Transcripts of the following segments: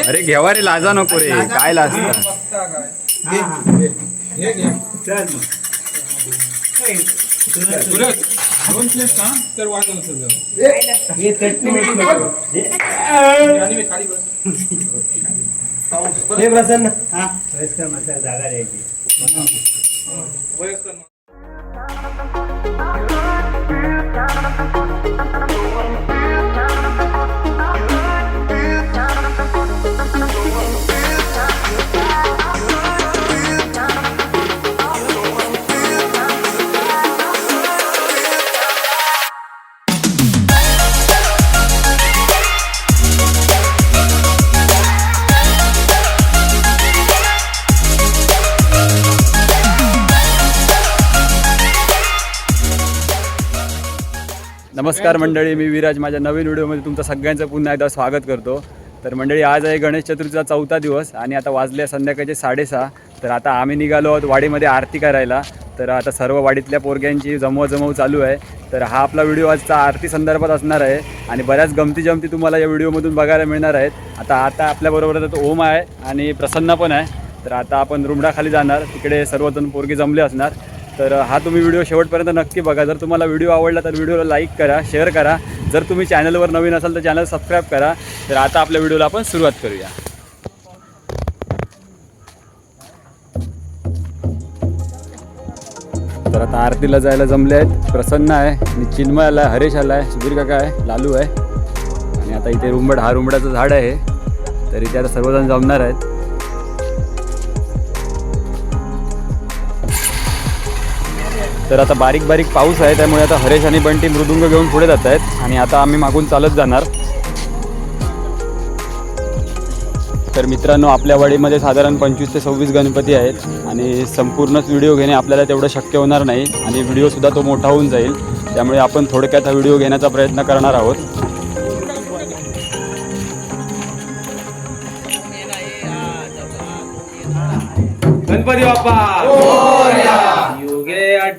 अरे घेवा रे लाजा नको रे. काय लाजता? दोन प्लेट का तर वाजवलं सगळं हे प्रसन्न हा. वयस्कर जागा द्यायची नमस्कार मंडळी मी विराज. माझ्या नवीन व्हिडिओमध्ये तुमचं सगळ्यांचं पुन्हा एकदा स्वागत करतो. तर मंडळी आज आहे गणेश चतुर्थीचा चौथा दिवस आणि आता वाजले संध्याकाळचे साडेसहा. तर आता आम्ही निघालो आहोत वाडीमध्ये आरती करायला. तर आता सर्व वाडीतल्या पोरग्यांची जमवजमव चालू आहे. तर हा आपला व्हिडिओ आजचा आरती संदर्भात असणार आहे आणि बऱ्याच गमती जमती तुम्हाला या व्हिडिओमधून बघायला मिळणार आहेत. आता आता आपल्याबरोबर आता ओम आहे आणि प्रसन्न पण आहे. तर आता आपण रुमडाखाली जाणार. तिकडे सर्वजण पोरगी जमले असणार. तर हा तुम्ही व्हिडिओ शेवटपर्यंत नक्की बघा. जर तुम्हाला व्हिडिओ आवडला तर व्हिडिओला लाईक करा शेअर करा. जर तुम्ही चॅनलवर नवीन असाल तर चॅनल सबस्क्राईब करा. तर आता आपल्या व्हिडिओला आपण सुरुवात करूया. तर आता आरतीला जायला जमले आहेत. प्रसन्न आहे आणि चिन्मय आला आहे हरेश आला आहे सुधीर काका आहे लालू आहे. आणि आता इथे रुंबड हा रुंबडाचं झाड आहे. तर इथे आता सर्वजण जमणार आहेत. तर आता बारीक बारीक पाऊस आहे त्यामुळे आता हरेश आणि बंटी मृदुंग घेऊन पुढे जात आहेत. आणि आता आम्ही मागून चालत जाणार. तर मित्रांनो आपल्या वाडीमध्ये साधारण पंचवीस ते सव्वीस गणपती आहेत. आणि संपूर्णच व्हिडिओ घेणे आपल्याला तेवढं शक्य होणार नाही. आणि व्हिडिओसुद्धा तो मोठा होऊन जाईल. त्यामुळे आपण थोडक्यात हा व्हिडिओ घेण्याचा प्रयत्न करणार आहोत. गणपती बाप्पा!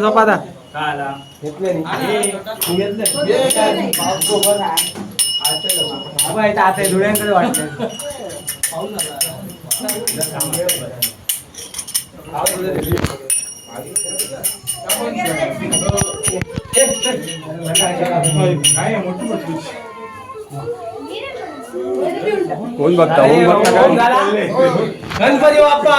झोपादा घेतले आता धुळ्यांकडे वाटतं कोण बघता ओम बघता. गणपती बाप्पा!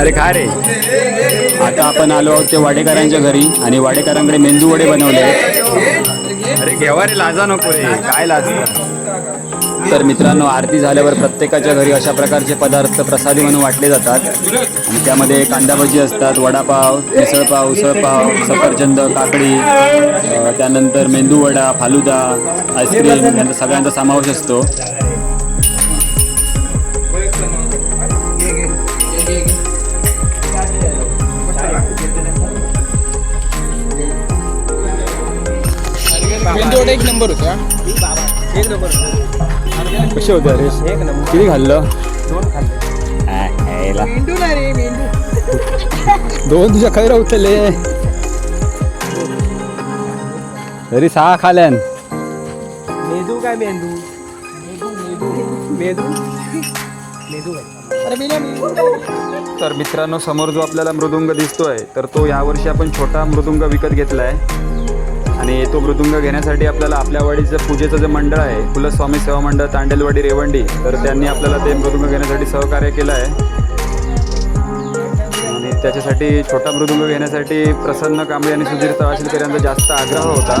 अरे खा रे. आता आपण आलो आहोत ते वाडेकरांच्या घरी आणि वाडेकरांकडे मेंदू वडे बनवले अरे घेवा रे? लाजा नको रे. काय लाजतं तर मित्रांनो आरती झाल्यावर प्रत्येकाच्या घरी अशा प्रकारचे पदार्थ प्रसादी म्हणून वाटले जातात. आणि त्यामध्ये कांदा भजी असतात वडापाव मिसळपाव उसळपाव सफरचंद काकडी त्यानंतर मेंदू वडा फालुदा आईस्क्रीम यांचा सगळ्यांचा समावेश असतो. एक नंबर होता. एक नंबर. कसे एक नंबर. किती खाल्लं? दोन खाल्ले. आ, यायला. मेंदू ना रे मेंदू. दोन तुझ्या खैर उठले तरी सहा खाल्यान. मेदू काय मेंदू? मेदू मेंदू. तर मित्रांनो समोर जो आपल्याला मृदुंग दिसतोय तर तो यावर्षी आपण छोटा मृदुंग विकत घेतलाय. आणि तो मृदुंग घेण्यासाठी आपल्याला आपल्या वाडीचं पूजेचं जे मंडळ आहे कुलस्वामी सेवा मंडळ तांडेलवाडी रेवंडी तर त्यांनी आपल्याला ते मृदुंग घेण्यासाठी सहकार्य केलं आहे. त्याच्यासाठी छोटा मृदुंग घेण्यासाठी प्रसन्न कांबळे आणि सुधीर तळाशीलकर यांचा जास्त आग्रह होता.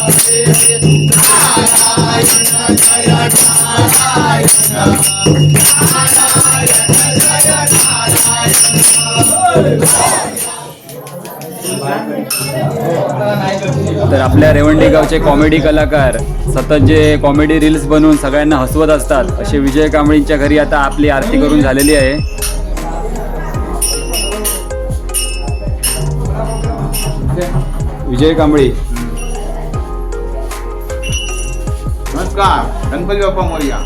तर आपल्या रेवंडीगावचे कॉमेडी कलाकार सतत जे कॉमेडी रील्स बनवून सगळ्यांना हसवत असतात असे विजय कांबळींच्या घरी आता आपली आरती करून झालेली आहे. विजय कांबळी. नमस्कार गणपती बाप्पा मोर्या.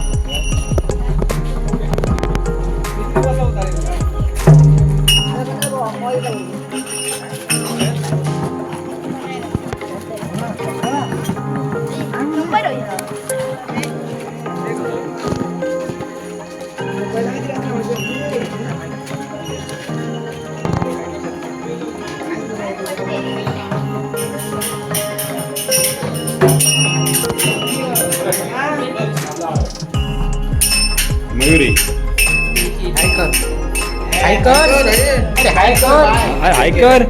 मयुरी हाय कर हाय कर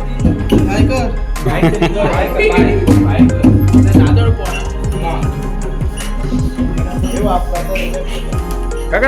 अरे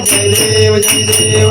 जय देव जय देव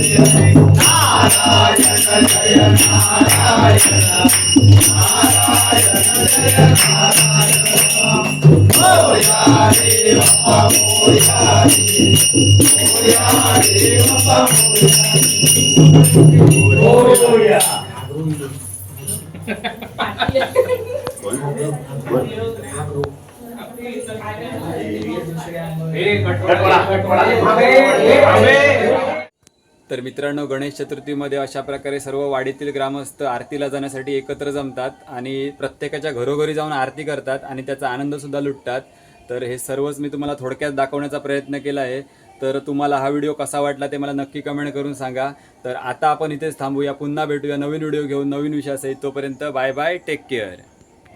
नारायण जय नारायण नारायण जय नारायण ओ यारे बाबा ओ यारे ओ यारे बाबा ओ यारे ए कट पड़ा कट पड़ा अबे अबे तर मित्रांनो गणेश चतुर्थीमध्ये अशा प्रकारे सर्व वाडीतील ग्रामस्थ आरतीला जाण्यासाठी एकत्र जमतात आणि प्रत्येकाच्या घरोघरी जाऊन आरती करतात आणि त्याचा आनंदसुद्धा लुटतात. तर हे सर्वच मी तुम्हाला थोडक्यात दाखवण्याचा प्रयत्न केला आहे. तर तुम्हाला हा व्हिडिओ कसा वाटला ते मला नक्की कमेंट करून सांगा. तर आता आपण इथेच थांबूया. पुन्हा भेटूया नवीन व्हिडिओ घेऊन नवीन विषयासहित तोपर्यंत बाय बाय टेक केअर.